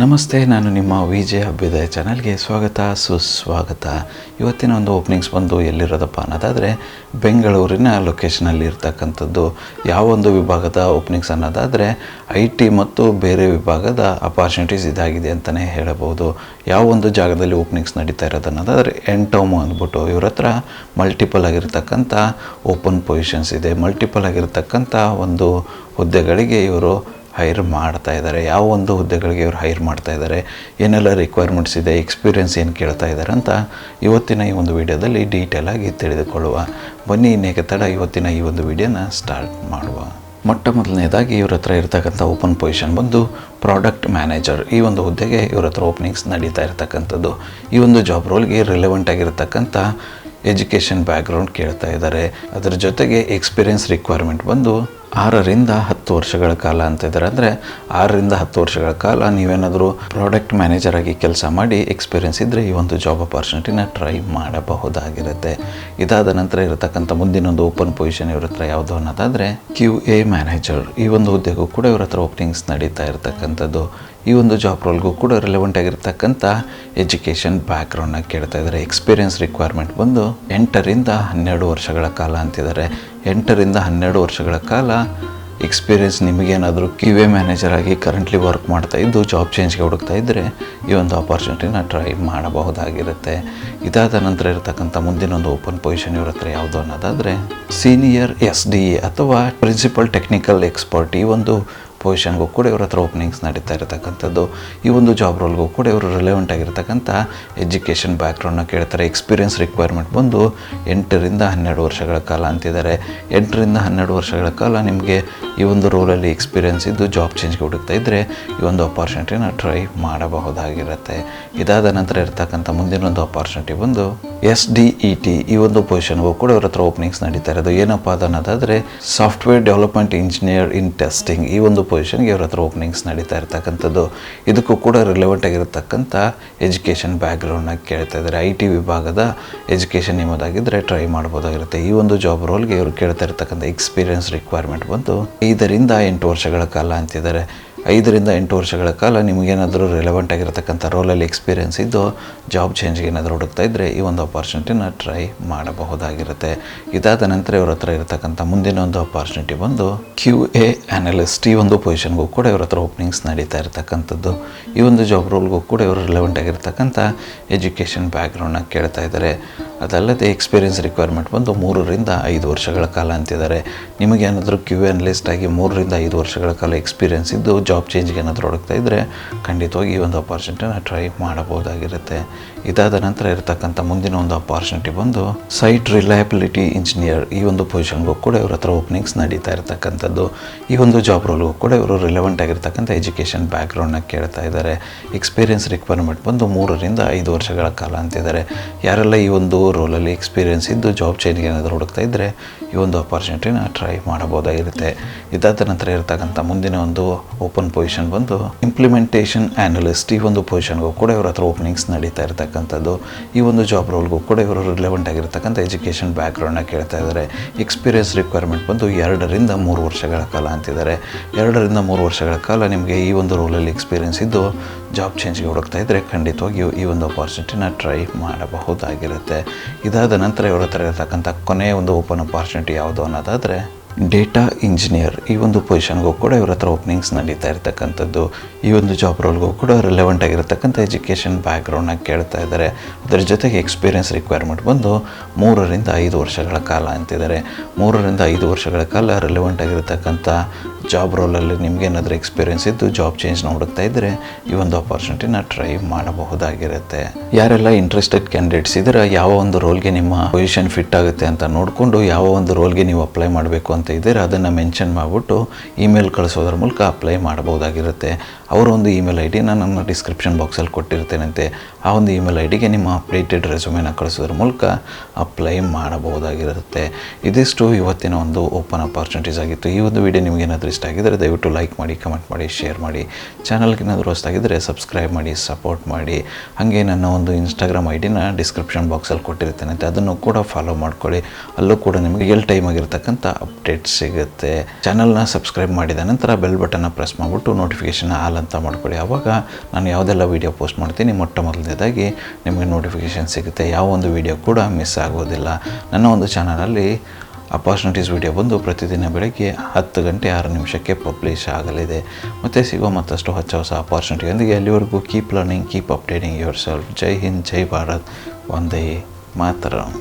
ನಮಸ್ತೆ, ನಾನು ನಿಮ್ಮ ವಿಜಯ ಅಭ್ಯುದಯ ಚಾನಲ್ಗೆ ಸ್ವಾಗತ, ಸುಸ್ವಾಗತ. ಇವತ್ತಿನ ಒಂದು ಓಪನಿಂಗ್ಸ್ ಬಂದು ಎಲ್ಲಿರೋದಪ್ಪ ಅನ್ನೋದಾದರೆ, ಬೆಂಗಳೂರಿನ ಲೊಕೇಶನಲ್ಲಿ ಇರ್ತಕ್ಕಂಥದ್ದು. ಯಾವ ಒಂದು ವಿಭಾಗದ ಓಪನಿಂಗ್ಸ್ ಅನ್ನೋದಾದರೆ, ಐ ಟಿ ಮತ್ತು ಬೇರೆ ವಿಭಾಗದ ಅಪಾರ್ಚುನಿಟೀಸ್ ಇದಾಗಿದೆ ಅಂತಲೇ ಹೇಳಬಹುದು. ಯಾವ ಒಂದು ಜಾಗದಲ್ಲಿ ಓಪನಿಂಗ್ಸ್ ನಡೀತಾ ಇರೋದು ಅನ್ನೋದಾದರೆ ಎಂಟೋಮೋ ಅಂದ್ಬಿಟ್ಟು ಇವ್ರ ಹತ್ರ ಮಲ್ಟಿಪಲ್ ಆಗಿರ್ತಕ್ಕಂಥ ಓಪನ್ ಪೊಸಿಷನ್ಸ್ ಇದೆ. ಮಲ್ಟಿಪಲ್ ಆಗಿರ್ತಕ್ಕಂಥ ಒಂದು ಹುದ್ದೆಗಳಿಗೆ ಇವರು ಹೈರ್ ಮಾಡ್ತಾ ಇದ್ದಾರೆ. ಯಾವ ಒಂದು ಹುದ್ದೆಗಳಿಗೆ ಇವರು ಹೈರ್ ಮಾಡ್ತಾ ಇದ್ದಾರೆ, ಏನೆಲ್ಲ ರಿಕ್ವೈರ್ಮೆಂಟ್ಸ್ ಇದೆ ಎಕ್ಸ್ಪೀರಿಯನ್ಸ್ ಏನು ಕೇಳ್ತಾ ಇದ್ದಾರೆ ಅಂತ ಇವತ್ತಿನ ಈ ಒಂದು ವಿಡಿಯೋದಲ್ಲಿ ಡೀಟೇಲ್ ಆಗಿ ತಿಳಿದುಕೊಳ್ಳುವ. ಬನ್ನಿ, ಇನ್ನೇಕೆ ತಡ, ಇವತ್ತಿನ ಈ ಒಂದು ವಿಡಿಯೋನ ಸ್ಟಾರ್ಟ್ ಮಾಡುವ. ಮೊಟ್ಟ ಮೊದಲನೇದಾಗಿ ಇವ್ರ ಹತ್ರ ಇರ್ತಕ್ಕಂಥ ಓಪನ್ ಪೊಸಿಷನ್ ಬಂದು ಪ್ರಾಡಕ್ಟ್ ಮ್ಯಾನೇಜರ್ ಈ ಒಂದು ಹುದ್ದೆಗೆ ಇವ್ರ ಹತ್ರ ಓಪನಿಂಗ್ಸ್ ನಡೀತಾ ಇರ್ತಕ್ಕಂಥದ್ದು. ಈ ಒಂದು ಜಾಬ್ ರೋಲ್ಗೆ ರಿಲೆವೆಂಟ್ ಆಗಿರ್ತಕ್ಕಂಥ ಎಜುಕೇಷನ್ ಬ್ಯಾಕ್ಗ್ರೌಂಡ್ ಕೇಳ್ತಾ ಇದ್ದಾರೆ. ಅದರ ಜೊತೆಗೆ ಎಕ್ಸ್ಪೀರಿಯನ್ಸ್ ರಿಕ್ವೈರ್ಮೆಂಟ್ ಬಂದು ಆರರಿಂದ ಹತ್ತು ವರ್ಷಗಳ ಕಾಲ ಅಂತ ಇದ್ದಾರೆ. ಅಂದರೆ ಆರರಿಂದ ಹತ್ತು ವರ್ಷಗಳ ಕಾಲ ನೀವೇನಾದರೂ ಪ್ರಾಡಕ್ಟ್ ಮ್ಯಾನೇಜರ್ ಆಗಿ ಕೆಲಸ ಮಾಡಿ ಎಕ್ಸ್ಪೀರಿಯನ್ಸ್ ಇದ್ದರೆ ಈ ಒಂದು ಜಾಬ್ ಅಪಾರ್ಚುನಿಟಿನ ಟ್ರೈ ಮಾಡಬಹುದಾಗಿರುತ್ತೆ. ಇದಾದ ನಂತರ ಇರತಕ್ಕಂಥ ಮುಂದಿನೊಂದು ಓಪನ್ ಪೊಸಿಷನ್ ಇವ್ರ ಹತ್ರ ಯಾವುದು ಅನ್ನೋದಾದರೆ ಕ್ಯೂ ಎ ಮ್ಯಾನೇಜರ್. ಈ ಒಂದು ಹುದ್ದೆಗೂ ಕೂಡ ಇವ್ರ ಹತ್ರ ಓಪನಿಂಗ್ಸ್ ನಡೀತಾ ಇರತಕ್ಕಂಥದ್ದು. ಈ ಒಂದು ಜಾಬ್ ರೋಲ್ಗೂ ಕೂಡ ರಿಲೆವೆಂಟ್ ಆಗಿರ್ತಕ್ಕಂಥ ಎಜುಕೇಷನ್ ಬ್ಯಾಕ್ಗ್ರೌಂಡ್ನ ಕೇಳ್ತಾ ಇದ್ದಾರೆ. ಎಕ್ಸ್ಪೀರಿಯನ್ಸ್ ರಿಕ್ವೈರ್ಮೆಂಟ್ ಬಂದು ಎಂಟರಿಂದ ಹನ್ನೆರಡು ವರ್ಷಗಳ ಕಾಲ ಅಂತಿದ್ದಾರೆ. ಎಂಟರಿಂದ ಹನ್ನೆರಡು ವರ್ಷಗಳ ಕಾಲ ಎಕ್ಸ್ಪೀರಿಯನ್ಸ್ ನಿಮಗೇನಾದರೂ ಕ್ಯೂ ಎ ಮ್ಯಾನೇಜರ್ ಆಗಿ ಕರೆಂಟ್ಲಿ ವರ್ಕ್ ಮಾಡ್ತಾ ಇದ್ದು ಜಾಬ್ ಚೇಂಜ್ಗೆ ಹುಡುಕ್ತಾ ಇದ್ದರೆ ಈ ಒಂದು ಆಪರ್ಚುನಿಟಿನ ಟ್ರೈ ಮಾಡಬಹುದಾಗಿರುತ್ತೆ. ಇದಾದ ನಂತರ ಇರತಕ್ಕಂಥ ಮುಂದಿನ ಒಂದು ಓಪನ್ ಪೊಸಿಷನ್ ಇವ್ರ ಹತ್ರ ಯಾವುದು ಅನ್ನೋದಾದರೆ ಸೀನಿಯರ್ ಎಸ್ ಡಿ ಎ ಅಥವಾ ಪ್ರಿನ್ಸಿಪಲ್ ಟೆಕ್ನಿಕಲ್ ಎಕ್ಸ್ಪರ್ಟ್ ಈ ಒಂದು ಪೊಸಿಷನ್ಗೂ ಕೂಡ ಇವ್ರ ಹತ್ರ ಓಪನಿಂಗ್ಸ್ ನಡೀತಾ ಇರತಕ್ಕಂಥದ್ದು. ಈ ಒಂದು ಜಾಬ್ ರೋಲ್ಗೂ ಕೂಡ ಇವರು ರಿಲೆವೆಂಟ್ ಆಗಿರ್ತಕ್ಕಂಥ ಎಜುಕೇಷನ್ ಬ್ಯಾಕ್ಗ್ರೌಂಡ್ನ ಕೇಳ್ತಾರೆ. ಎಕ್ಸ್ಪೀರಿಯನ್ಸ್ ರಿಕ್ವೈರ್ಮೆಂಟ್ ಬಂದು ಎಂಟರಿಂದ ಹನ್ನೆರಡು ವರ್ಷಗಳ ಕಾಲ ಅಂತಿದ್ದಾರೆ. ಎಂಟರಿಂದ ಹನ್ನೆರಡು ವರ್ಷಗಳ ಕಾಲ ನಿಮಗೆ ಈ ಒಂದು ರೋಲಲ್ಲಿ ಎಕ್ಸ್ಪೀರಿಯನ್ಸ್ ಇದ್ದು ಜಾಬ್ ಚೇಂಜ್ಗೆ ಹುಡುಕ್ತಾ ಇದ್ದರೆ ಈ ಒಂದು ಅಪಾರ್ಚುನಿಟಿನ ಟ್ರೈ ಮಾಡಬಹುದಾಗಿರುತ್ತೆ. ಇದಾದ ನಂತರ ಇರ್ತಕ್ಕಂಥ ಮುಂದಿನೊಂದು ಅಪಾರ್ಚುನಿಟಿ ಬಂದು ಎಸ್ ಡಿ ಇ ಟಿ ಈ ಒಂದು ಪೊಸಿಷನ್ಗೂ ಕೂಡ ಇವ್ರ ಹತ್ರ ಓಪನಿಂಗ್ಸ್ ನಡೀತಾ ಇರೋದು. ಏನಪ್ಪ ಅದನ್ನೋದಾದರೆ software development engineer in testing ಈ ಒಂದು ಪೊಸಿಷನ್ಗೆ ಇವ್ರ ಹತ್ರ ಓಪನಿಂಗ್ಸ್ ನಡೀತಾ ಇರ್ತಕ್ಕಂಥದ್ದು. ಇದಕ್ಕೂ ಕೂಡ ರಿಲೆವೆಂಟ್ ಆಗಿರತಕ್ಕಂಥ ಎಜುಕೇಷನ್ ಬ್ಯಾಕ್ಗ್ರೌಂಡ್ನ ಕೇಳ್ತಾ ಇದ್ದಾರೆ. ಐ ಟಿ ವಿಭಾಗದ ಎಜುಕೇಷನ್ ನಿಮ್ಮದಾಗಿದ್ದರೆ ಟ್ರೈ ಮಾಡ್ಬೋದಾಗಿರುತ್ತೆ. ಈ ಒಂದು ಜಾಬ್ ರೋಲ್ಗೆ ಇವರು ಕೇಳ್ತಾ ಇರ್ತಕ್ಕಂಥ ಎಕ್ಸ್ಪೀರಿಯನ್ಸ್ ರಿಕ್ವೈರ್ಮೆಂಟ್ ಬಂದು ಐದರಿಂದ ಎಂಟು ವರ್ಷಗಳ ಕಾಲ ಅಂತಿದ್ದಾರೆ. ಐದರಿಂದ ಎಂಟು ವರ್ಷಗಳ ಕಾಲ ನಿಮಗೇನಾದರೂ ರಿಲೆವೆಂಟ್ ಆಗಿರತಕ್ಕಂಥ ರೋಲಲ್ಲಿ ಎಕ್ಸ್ಪೀರಿಯನ್ಸ್ ಇದ್ದು ಜಾಬ್ ಚೇಂಜ್ಗೆ ಏನಾದರೂ ಹುಡುಕ್ತಾ ಇದ್ದರೆ ಈ ಒಂದು ಅಪಾರ್ಚುನಿಟಿನ ಟ್ರೈ ಮಾಡಬಹುದಾಗಿರುತ್ತೆ. ಇದಾದ ನಂತರ ಇವ್ರ ಹತ್ರ ಇರತಕ್ಕಂಥ ಮುಂದಿನ ಒಂದು ಅಪಾರ್ಚುನಿಟಿ ಬಂದು ಕ್ಯೂ ಎ ಅನಲಿಸ್ಟ್ ಈ ಒಂದು ಪೊಸಿಷನ್ಗೂ ಕೂಡ ಇವ್ರ ಹತ್ರ ಓಪನಿಂಗ್ಸ್ ನಡೀತಾ ಇರತಕ್ಕಂಥದ್ದು. ಈ ಒಂದು ಜಾಬ್ ರೋಲ್ಗೂ ಕೂಡ ಇವರು ರಿಲೆವೆಂಟ್ ಆಗಿರ್ತಕ್ಕಂಥ ಎಜುಕೇಷನ್ ಬ್ಯಾಕ್ಗ್ರೌಂಡನ್ನ ಕೇಳ್ತಾ ಇದ್ದಾರೆ. ಅದಲ್ಲದೆ ಎಕ್ಸ್ಪೀರಿಯನ್ಸ್ ರಿಕ್ವೈರ್ಮೆಂಟ್ ಬಂದು ಮೂರರಿಂದ ಐದು ವರ್ಷಗಳ ಕಾಲ ಅಂತಿದ್ದಾರೆ. ನಿಮಗೇನಾದರೂ ಕ್ಯೂ ಲಿಸ್ಟ್ ಆಗಿ ಮೂರರಿಂದ ಐದು ವರ್ಷಗಳ ಕಾಲ ಎಕ್ಸ್ಪೀರಿಯೆನ್ಸ್ ಇದ್ದು ಜಾಬ್ ಚೇಂಜ್ಗೆ ಏನಾದರೂ ಹುಡುಕ್ತಾ ಇದ್ದರೆ ಖಂಡಿತವಾಗಿ ಈ ಒಂದು ಅಪಾರ್ಚುನಿಟಿನ ಟ್ರೈ ಮಾಡಬಹುದಾಗಿರುತ್ತೆ. ಇದಾದ ನಂತರ ಇರತಕ್ಕಂಥ ಮುಂದಿನ ಒಂದು ಅಪಾರ್ಚುನಿಟಿ ಬಂದು ಸೈಟ್ ರಿಲಯಬಿಲಿಟಿ ಇಂಜಿನಿಯರ್ ಈ ಒಂದು ಪೊಸಿಷನ್ಗೂ ಕೂಡ ಇವ್ರ ಹತ್ರ ಓಪನಿಂಗ್ಸ್ ನಡೀತಾ ಇರತಕ್ಕಂಥದ್ದು. ಈ ಒಂದು ಜಾಬ್ ರೋಲ್ಗೂ ಕೂಡ ಇವರು ರಿಲೆವೆಂಟ್ ಆಗಿರ್ತಕ್ಕಂಥ ಎಜುಕೇಷನ್ ಬ್ಯಾಕ್ಗ್ರೌಂಡ್ನ ಕೇಳ್ತಾ ಇದ್ದಾರೆ. ಎಕ್ಸ್ಪೀರಿಯನ್ಸ್ ರಿಕ್ವೈರ್ಮೆಂಟ್ ಬಂದು ಮೂರರಿಂದ ಐದು ವರ್ಷಗಳ ಕಾಲ ಅಂತಿದ್ದಾರೆ. ಯಾರೆಲ್ಲ ಈ ಒಂದು ರೋಲಲ್ಲಿ ಎಕ್ಸ್ಪೀರಿಯೆನ್ಸ್ ಇದ್ದು ಜಾಬ್ ಚೇಂಜ್ಗೆ ಏನಾದರೂ ಹುಡುಕ್ತಾ ಇದ್ದರೆ ಈ ಒಂದು ಅಪರ್ಚುನಿಟಿನ ಟ್ರೈ ಮಾಡಬಹುದಾಗಿರುತ್ತೆ. ಇದಾದ ನಂತರ ಇರತಕ್ಕಂಥ ಮುಂದಿನ ಒಂದು ಓಪನ್ ಪೊಸಿಷನ್ ಬಂದು ಇಂಪ್ಲಿಮೆಂಟೇಷನ್ ಆ್ಯನಲಿಸ್ಟ್ ಈ ಒಂದು ಪೊಸಿಷನ್ಗೂ ಕೂಡ ಇವ್ರ ಹತ್ರ ಓಪನಿಂಗ್ಸ್ ನಡೀತಾ ಇರತಕ್ಕಂಥದ್ದು. ಈ ಒಂದು ಜಾಬ್ ರೋಲ್ಗೂ ಕೂಡ ಇವರು ರಿಲೆವೆಂಟ್ ಆಗಿರ್ತಕ್ಕಂಥ ಎಜುಕೇಷನ್ ಬ್ಯಾಕ್ಗ್ರೌಂಡ್ನ ಕೇಳ್ತಾ ಇದ್ದಾರೆ ಎಕ್ಸ್ಪೀರಿಯನ್ಸ್ ರಿಕ್ವೈರ್ಮೆಂಟ್ ಬಂದು ಎರಡರಿಂದ ಮೂರು ವರ್ಷಗಳ ಕಾಲ ಅಂತಿದ್ದಾರೆ ಎರಡರಿಂದ ಮೂರು ವರ್ಷಗಳ ಕಾಲ ನಿಮಗೆ ಈ ಒಂದು ರೋಲಲ್ಲಿ ಎಕ್ಸ್ಪೀರಿಯನ್ಸ್ ಇದ್ದು ಜಾಬ್ ಚೇಂಜ್ಗೆ ಹುಡುಕ್ತಾ ಇದ್ದರೆ ಖಂಡಿತವಾಗಿಯೂ ಈ ಒಂದು ಅಪಾರ್ಚುನಿಟಿನ ಟ್ರೈ ಮಾಡಬಹುದಾಗಿರುತ್ತೆ. ಇದಾದ ನಂತರ ಇವ್ರ ಹತ್ರ ಇರತಕ್ಕಂಥ ಕೊನೆಯ ಒಂದು ಓಪನ್ ಅಪಾರ್ಚುನಿಟಿ ಯಾವುದು ಅನ್ನೋದಾದರೆ ಡೇಟಾ ಇಂಜಿನಿಯರ್ ಈ ಒಂದು ಪೊಸಿಷನ್ಗೂ ಕೂಡ ಇವ್ರ ಹತ್ರ ಓಪನಿಂಗ್ಸ್ ನಡೀತಾ ಇರ್ತಕ್ಕಂಥದ್ದು. ಈ ಒಂದು ಜಾಬ್ ರೋಲ್ಗೂ ಕೂಡ ರಿಲೆವೆಂಟ್ ಆಗಿರತಕ್ಕಂಥ ಎಜುಕೇಷನ್ ಬ್ಯಾಕ್ಗ್ರೌಂಡ್ನ ಕೇಳ್ತಾ ಇದ್ದಾರೆ. ಅದರ ಜೊತೆಗೆ ಎಕ್ಸ್ಪೀರಿಯನ್ಸ್ ರಿಕ್ವೈರ್ಮೆಂಟ್ ಬಂದು ಮೂರರಿಂದ ಐದು ವರ್ಷಗಳ ಕಾಲ ಅಂತಿದ್ದಾರೆ. ಮೂರರಿಂದ ಐದು ವರ್ಷಗಳ ಕಾಲ ರಿಲೆವೆಂಟ್ ಆಗಿರತಕ್ಕಂಥ ಜಾಬ್ ರೋಲಲ್ಲಿ ನಿಮಗೇನಾದರೂ ಎಕ್ಸ್ಪೀರಿಯನ್ಸ್ ಇದ್ದು ಜಾಬ್ ಚೇಂಜ್ನ ಹುಡುಕ್ತಾ ಇದ್ದರೆ ಈ ಒಂದು ಆಪರ್ಚುನಿಟಿನ ಟ್ರೈ ಮಾಡಬಹುದಾಗಿರುತ್ತೆ. ಯಾರೆಲ್ಲ ಇಂಟ್ರೆಸ್ಟೆಡ್ ಕ್ಯಾಂಡಿಡೇಟ್ಸ್ ಇದ್ರೆ ಯಾವ ಒಂದು ರೋಲ್ಗೆ ನಿಮ್ಮ ಪೊಸಿಷನ್ ಫಿಟ್ ಆಗುತ್ತೆ ಅಂತ ನೋಡಿಕೊಂಡು ಯಾವ ಒಂದು ರೋಲ್ಗೆ ನೀವು ಅಪ್ಲೈ ಮಾಡಬೇಕು ಅಂತ ಇದ್ದೀರಾ ಅದನ್ನು ಮೆನ್ಷನ್ ಮಾಡಿಬಿಟ್ಟು ಇಮೇಲ್ ಕಳಿಸೋದ್ರ ಮೂಲಕ ಅಪ್ಲೈ ಮಾಡಬಹುದಾಗಿರುತ್ತೆ. ಅವರ ಒಂದು ಇಮೇಲ್ ಐ ಡಿನ ನನ್ನ ಡಿಸ್ಕ್ರಿಪ್ಷನ್ ಬಾಕ್ಸಲ್ಲಿ ಕೊಟ್ಟಿರ್ತೇನಂತೆ. ಆ ಒಂದು ಇಮೇಲ್ ಐ ಡಿಗೆ ನಿಮ್ಮ ಅಪ್ಡೇಟೆಡ್ ರೆಸ್ಯೂಮೆನ ಕಳಿಸೋದ್ರ ಮೂಲಕ ಅಪ್ಲೈ ಮಾಡಬಹುದಾಗಿರುತ್ತೆ. ಇದಿಷ್ಟು ಇವತ್ತಿನ ಒಂದು ಓಪನ್ ಅಪಾರ್ಚುನಿಟೀಸ್ ಆಗಿತ್ತು. ಈ ಒಂದು ವಿಡಿಯೋ ನಿಮಗೆ ಏನಾದರೂ ಇಷ್ಟ ಆಗಿದ್ದರೆ ದಯವಿಟ್ಟು ಲೈಕ್ ಮಾಡಿ, ಕಮೆಂಟ್ ಮಾಡಿ, ಶೇರ್ ಮಾಡಿ. ಚಾನಲ್ಗೆ ಏನಾದರೂ ಹೊಸ್ತಾಗಿದ್ದರೆ ಸಬ್ಸ್ಕ್ರೈಬ್ ಮಾಡಿ, ಸಪೋರ್ಟ್ ಮಾಡಿ. ಹಾಗೆ ನನ್ನ ಒಂದು ಇನ್ಸ್ಟಾಗ್ರಾಮ್ ಐ ಡಿನ ಡಿಸ್ಕ್ರಿಪ್ಷನ್ ಬಾಕ್ಸಲ್ಲಿ ಕೊಟ್ಟಿರ್ತೇನೆ ಅದನ್ನು ಕೂಡ ಫಾಲೋ ಮಾಡ್ಕೊಳ್ಳಿ. ಅಲ್ಲೂ ಕೂಡ ನಿಮಗೆ ರಿಯಲ್ ಟೈಮ್ ಆಗಿರ್ತಕ್ಕಂಥ ಅಪ್ಡೇಟ್ ಅಪ್ಡೇಟ್ ಸಿಗುತ್ತೆ. ಚಾನಲ್ನ ಸಬ್ಸ್ಕ್ರೈಬ್ ಮಾಡಿದ ನಂತರ ಬೆಲ್ ಬಟನ್ನ ಪ್ರೆಸ್ ಮಾಡಿಬಿಟ್ಟು ನೋಟಿಫಿಕೇಷನ್ ಆಲ್ ಅಂತ ಮಾಡ್ಕೊಳ್ಳಿ ಆವಾಗ ನಾನು ಯಾವುದೆಲ್ಲ ವೀಡಿಯೋ ಪೋಸ್ಟ್ ಮಾಡ್ತೀನಿ, ಮೊಟ್ಟ ಮೊದಲನೇದಾಗಿ ನಿಮಗೆ ನೋಟಿಫಿಕೇಷನ್ ಸಿಗುತ್ತೆ. ಯಾವ ಒಂದು ವೀಡಿಯೋ ಕೂಡ ಮಿಸ್ ಆಗೋದಿಲ್ಲ. ನನ್ನ ಒಂದು ಚಾನಲಲ್ಲಿ ಅಪಾರ್ಚುನಿಟೀಸ್ ವಿಡಿಯೋ ಬಂದು ಪ್ರತಿದಿನ ಬೆಳಗ್ಗೆ ಹತ್ತು ಗಂಟೆ ಆರು ನಿಮಿಷಕ್ಕೆ ಪಬ್ಲಿಷ್ ಆಗಲಿದೆ. ಮತ್ತು ಸಿಗೋ ಮತ್ತಷ್ಟು ಹೊಸ ಹೊಸ ಅಪಾರ್ಚುನಿಟಿಯೊಂದಿಗೆ ಅಲ್ಲಿವರೆಗೂ keep learning keep updating yourself ಜೈ ಹಿಂದ್, ಜೈ ಭಾರತ್. ಒಂದೇ ಮಾತರಂ.